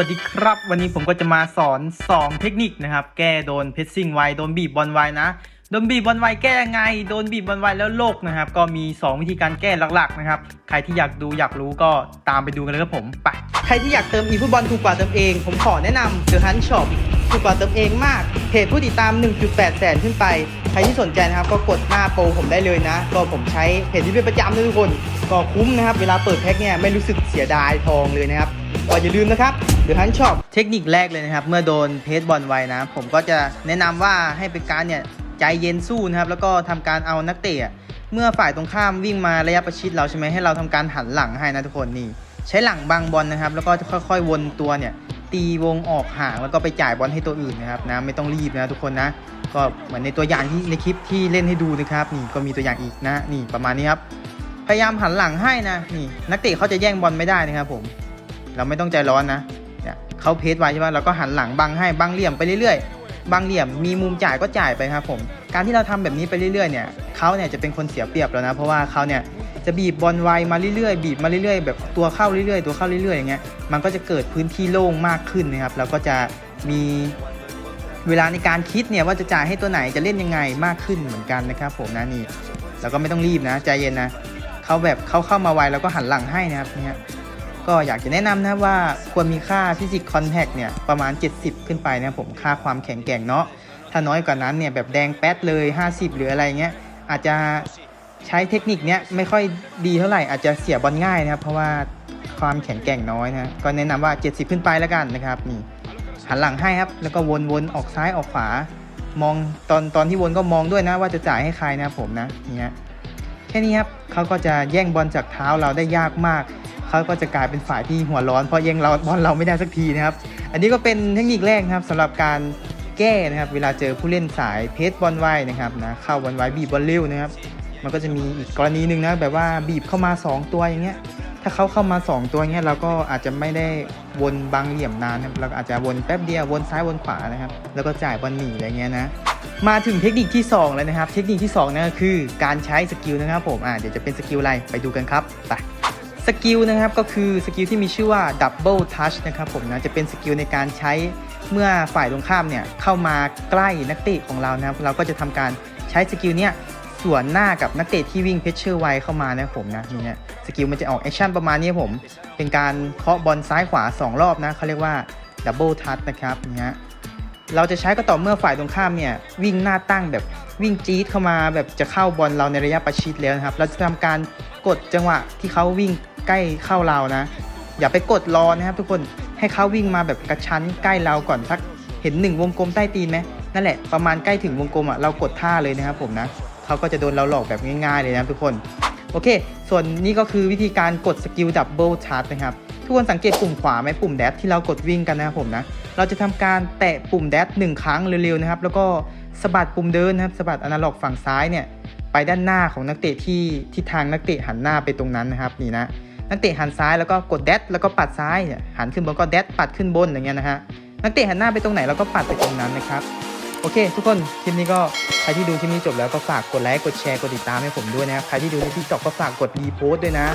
วัสดีครับ วันนี้ผมก็จะมาสอน 2 เทคนิคนะครับ แก้โดนเพชซิ่งไวโดนบีบบอลไวนะโดนบีบบอลไวแก้ยังไง โดนบีบบอลไวแล้วโลกนะครับ ก็มี 2 วิธีการแก้หลักๆนะครับ ใครที่อยากดูอยากรู้ก็ตามไปดูกันเลยครับผมไปใครที่อยากเติมอีฟุตบอลถูกกว่าเติมเอง ผมขอแนะนำเดอะฮันช็อป ถูกกว่าเติมเองมากเพจผู้ติดตาม 1.8 แสนขึ้นไป ใครที่สนใจนะครับ ก็กดหน้าโปรผมได้เลยนะ ก็ผมใช้เพจที่เป็นประจำเลยทุกคน ก็คุ้มนะครับ เวลาเปิดแพ็คเนี่ยไม่รู้สึกเสียดายทองเลยนะครับก็อย่าลืมนะครับ The Hunt Shop เทคนิคแรกเลยนะครับ เมื่อโดนเพจบอลไวนะ ผมก็จะแนะนำว่าให้เป็นการเนี่ยใจเย็นสู้นะครับ แล้วก็ทำการเอานักเตะอะเมื่อฝ่ายตรงข้ามวิ่งมาระยะประชิดเราใช่ไหมให้เราทำการหันหลังให้นะทุกคนนี่ใช้หลังบังบอลนะครับ แล้วก็ค่อยๆวนตัวเนี่ย ตีวงออกห่างแล้วก็ไปจ่ายบอลให้ตัวอื่นนะครับนะไม่ต้องรีบนะทุกคนนะก็เหมือนในตัวอย่างที่ในคลิปที่เล่นให้ดูนะครับนี่ก็มีตัวอย่างอีกนะนี่ประมาณนี้ครับพยายามหันหลังให้นะนี่นักเตะเขาจะแย่งบอลไม่ได้นะครับผมเราไม่ต้องใจร้อนนะเนี่ยเขาเพจไว้ใช่ไหมเราก็หันหลังบังให้บังเหลี่ยมไปเรื่อยๆบังเหลี่ยมมีมุมจ่ายก็จ่ายไปครับผมการที่เราทำแบบนี้ไปเรื่อยๆเนี่ยเขาเนี่ยจะเป็นคนเสียเปรียบแล้วนะเพราะว่าเขาเนี่ย จะบีบบอลไวมาเรื่อยๆ บีบมาเรื่อยๆ แบบตัวเข้าเรื่อยๆ ตัวเข้าเรื่อยๆอย่างเงี้ยมันก็จะเกิดพื้นที่โล่งมากขึ้นนะครับแล้วก็จะมีเวลาในการคิดเนี่ยว่าจะจ่ายให้ตัวไหนจะเล่นยังไงมากขึ้นเหมือนกันนะครับ ผมนะนี่แล้วก็ไม่ต้องรีบนะใจเย็นนะเขาแบบเขาเข้ามาไวแล้วก็หันหลังให้นะครับเนี่ยก็อยากจะแนะนำนะว่าควรมีค่าฟิสิกส์คอนแทคเนี่ยประมาณ 70 ขึ้นไปนะผมค่าความแข็งแกร่งเนาะถ้าน้อยกว่านั้นเนี่ยแบบแดงแป๊ดเลย 50 หรืออะไรเงี้ยอาจจะ ใช้เทคนิคเนี้ยไม่ค่อยดีเท่าไหร่อาจจะเสียบอลง่ายนะครับ เพราะว่าความแข็งแกร่งน้อยนะก็แนะนำว่า 70 ขึ้นไปแล้วกันนะครับนี่หันหลังให้ครับ แล้วก็วนๆออกซ้ายออกขวามองตอนตอนที่วนก็มองด้วยนะว่าจะจ่ายให้ใครนะผมนะนี่ยแค่นี้ครับเขาก็จะแย่งบอลจากเท้าเราได้ยากมากเขาก็จะกลายเป็นฝ่ายที่หัวร้อนเพราะแย่งเราบอลเราไม่ได้สักทีนะครับ อันนี้ก็เป็นเทคนิคแรกนะครับสำหรับการแก้นะครับ เวลาเจอผู้เล่นสายเพจบอลไวนะครับนะเข้าบอลไวบีบบอลเร็วนะครับ มันก็จะมีอีกกรณีหนึ่งนะแบบว่าบีบเข้ามา 2 ตัวอย่างเงี้ยถ้าเขาเข้ามา 2 ตัวเงี้ยเราก็อาจจะไม่ได้วนบังเหลี่ยมนานนะครับเราก็อาจจะวนแป๊บเดียววนซ้ายวนขวานะครับ แล้วก็จ่ายบอลหนีอะไรเงี้ยนะมาถึงเทคนิคที่ 2 แล้วนะครับ เทคนิคที่2นั่นก็คือการใช้สกิลนะครับผมอ่าเดี๋ยวจะเป็นสกิลอะไรไปดูกันครับไปสกิลนะครับก็คือสกิลที่มีชื่อว่า Double Touch นะครับผมนะจะเป็นสกิลในการใช้เมื่อฝ่ายตรงข้ามเนี่ยเข้ามาใกล้นักเตะของเรานะครับเราก็จะทำการใช้สกิลเนี้ย สวนหน้ากับนักเตะที่วิ่งเพชเชอร์ไวเข้ามานะผมนะนี่เนี่ยสกิลมันจะออกแอคชั่นประมาณนี้ผม เป็นการเคาะบอลซ้ายขวา 2 รอบนะเขาเรียกว่า Double Touch นะครับเนี่ยเราจะใช้ก็ต่อเมื่อฝ่ายตรงข้ามเนี่ยวิ่งหน้าตั้งแบบวิ่งจี๊ดเข้ามาแบบจะเข้าบอลเราในระยะประชิดแล้วนะครับ เราจะทำการกดจังหวะที่เขาวิ่งใกล้เข้าเรานะ อย่าไปกดรอนะครับทุกคนให้เขาวิ่งมาแบบกระชั้นใกล้เราก่อนสักเห็นหนึ่งวงกลมใต้ตีนไหมนั่นแหละประมาณใกล้ถึงวงกลมอะเรากดท่าเลยนะครับผมนะ เขาก็จะโดนเราหลอกแบบง่ายๆเลยนะทุกคน โอเค ส่วนนี้ก็คือวิธีการกดสกิลดับเบิลชาร์จนะครับ ทุกคนสังเกตปุ่มขวาไหมปุ่มแดชที่เรากดวิ่งกันนะครับผมนะ เราจะทำการแตะปุ่มแดชหนึ่งครั้งเร็วๆนะครับ แล้วก็สะบัดปุ่มเดินนะครับสะบัดอนาล็อกฝั่งซ้ายเนี่ยไปด้านหน้าของนักเตะที่ที่ทางนักเตะหันหน้าไปตรงนั้นนะครับนี่นะนักเตะหันซ้ายแล้วก็กดแดดแล้วก็ปัดซ้ายเนี่ยหันขึ้นบนก็แดดปัดขึ้นบนอย่างเงี้ยนะฮะนักเตะหันหน้าไปตรงไหนเราก็ปัดไปตรงนั้นนะครับ โอเค ทุกคนคลิปนี้ก็ใครที่ดูคลิปนี้จบแล้วก็ฝากกดไลค์กดแชร์กดติดตามให้ผมด้วยนะครับใครที่ดูในทิกตอกก็ฝากกดรีโพสต์ด้วยนะ